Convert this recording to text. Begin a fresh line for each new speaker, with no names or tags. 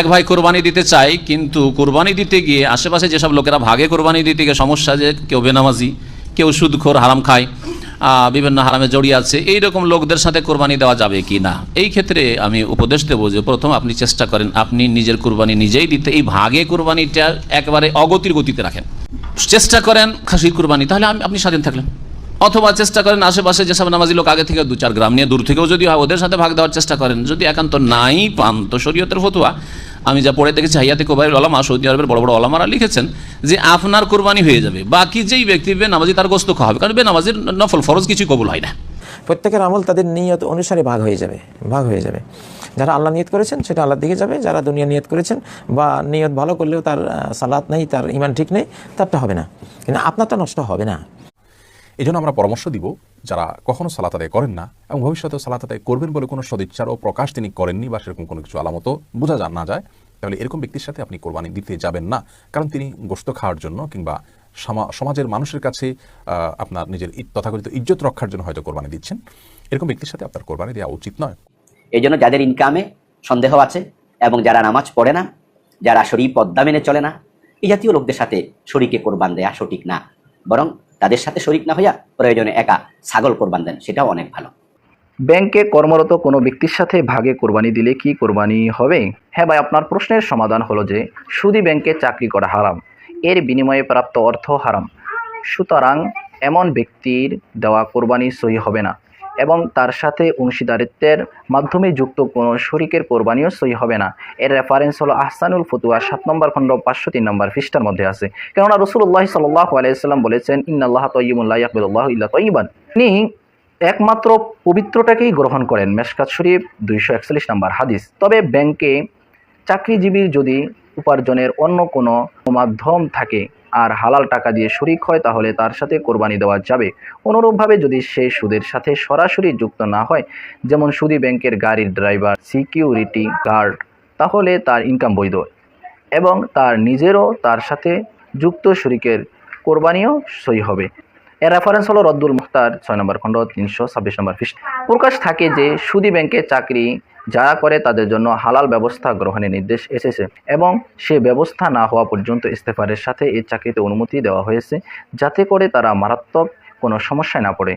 এক ভাই কোরবানি দিতে চাই কিন্তু কোরবানি দিতে গিয়ে আশেপাশে যেসব লোকেরা ভাগে কোরবানি দিতে গিয়ে সমস্যা যে কেউ বেনামাজি, কেউ সুদখোর, হারাম খায় বিভিন্ন হারামে জড়িয়ে আছে এই রকম লোকদের সাথে কোরবানি দেওয়া যাবে কি না? এই ক্ষেত্রে আমি উপদেশ দেবো যে প্রথম আপনি চেষ্টা করেন, আপনি নিজের কোরবানি নিজেই দিতে, এই ভাগে কোরবানিটা একবারে অগতির গতিতে রাখেন। চেষ্টা করেন খাসির কোরবানি, তাহলে আপনি স্বাধীন থাকলেন। অথবা চেষ্টা করেন আশেপাশে যেসব নামাজি লোক আগে থেকে দু চার গ্রাম নিয়ে, দূর থেকেও যদি হয় ওদের সাথে ভাগ দেওয়ার চেষ্টা করেন। যদি একান্ত নাই পান, তো শরীয়তের ফতুয়া। আমি যা পড়ে দেখেছি, হাইয়াতে কোবাইল ওলামা সৌদি আরবের বড় বড় ওলামারা লিখেছেন যে আপনার কোরবানি হয়ে যাবে। বাকি যেই ব্যক্তি বেনামাজি তার গোস্ত খাওয়া হবে। কারণ বেনামাজির নফল ফরজ কিছু কবুল হয় না।
প্রত্যেকের আমল তাদের নিয়ত অনুসারে ভাগ হয়ে যাবে, ভাগ হয়ে যাবে। যারা আল্লাহ নিয়ত করেছেন, সেটা আল্লাহর দিকে যাবে। যারা দুনিয়া নিয়ত করেছেন বা নিয়ত ভালো করলেও তার সালাত নেই, তার ইমান ঠিক নেই, তারটা হবে না। কিন্তু আপনারটা নষ্ট হবে না।
এই জন্য আমরা পরামর্শ দিব যারা কখনো সালাত আদায় করেন না এবং ভবিষ্যতে সালাত আদায় করবেন বলে কোনো সদিচ্ছার ও প্রকাশ তিনি করেননি বা সেরকম কোনো কিছু আলামত বোঝা যা না যায়, তাহলে এরকম ব্যক্তির সাথে আপনি কোরবানি দিতে যাবেন না। কারণ তিনি গোস্ত খাওয়ার জন্য কিংবা সমা- সমাজের মানুষের কাছে আপনার নিজের তথাকথিত ইজ্জত রক্ষার জন্য হয়তো কোরবানি দিচ্ছেন। এরকম ব্যক্তির সাথে আপনার কোরবানি দেওয়া উচিত নয়।
এই জন্য যাদের ইনকামে সন্দেহ আছে এবং যারা নামাজ পড়ে না, যারা শরীর পদ্মা মেনে চলে না এই জাতীয় লোকদের সাথে শরীকে কোরবান দেয়া সঠিক না। বরং তাদের সাথে শরিক না হইয়া প্রয়োজনে একা ছাগল কোরবান দেন, সেটাও অনেক ভালো।
ব্যাংকে কর্মরত কোনো ব্যক্তির সাথে ভাগে কোরবানি দিলে কি কোরবানি হবে? হ্যাঁ ভাই, আপনার প্রশ্নের সমাধান হলো যে, সুদী ব্যাংকে চাকরি করা হারাম। এর বিনিময়ে প্রাপ্ত অর্থ হারাম। সুতরাং এমন ব্যক্তির দেওয়া কোরবানি সহি হবে না। এবং তার সাথে অংশীদারিত্বের মাধ্যমে যুক্ত কোনো শরিকের কোরবানিও সহি হবে না। এর রেফারেন্স হলো আহসানুল ফতুয়া, সাত নম্বর খণ্ড, পাঁচশো তিন নম্বর পৃষ্ঠার মধ্যে আছে। কেননা রসুল্লাহ সাল্লাহ আলাইসাল্লাম বলেছেন, ইন্নাল্লাহ তৈবুল্লাহ ইয়াকবুল্লাহ ইল্লা তৈবান তিনি একমাত্র পবিত্রটাকেই গ্রহণ করেন, মেশকাত শরীফ দুইশো একচল্লিশ নম্বর হাদিস। তবে ব্যাংকে চাকরিজীবীর যদি উপার্জনের অন্য কোনো মাধ্যম থাকে আর হালাল টাকা দিয়ে শরিক হয়, তাহলে তার সাথে কোরবানি দেওয়া যাবে। অনুরূপভাবে যদি সে সুদের সাথে সরাসরি যুক্ত না হয়, যেমন সুদী ব্যাংকের গাড়ির ড্রাইভার, সিকিউরিটি গার্ড, তাহলে তার ইনকাম বৈধ। এবং তার নিজেরও তার সাথে যুক্ত শরিকের কোরবানিও সই হবে। এর রেফারেন্স হলো রদ্দুল মুখতার, ছয় নম্বর খণ্ড, তিনশো ছাব্বিশ নম্বর পৃষ্ঠা। প্রকাশ থাকে যে সুদী ব্যাংকে চাকরি যারা করে তাদের জন্য হালাল ব্যবস্থা গ্রহণের নির্দেশ এসেছে এবং সে ব্যবস্থা না হওয়া পর্যন্ত ইস্তেফারের সাথে এই চাকরিতে অনুমতি দেওয়া হয়েছে, যাতে করে তারা মারাত্মক কোনো সমস্যায় না পড়ে।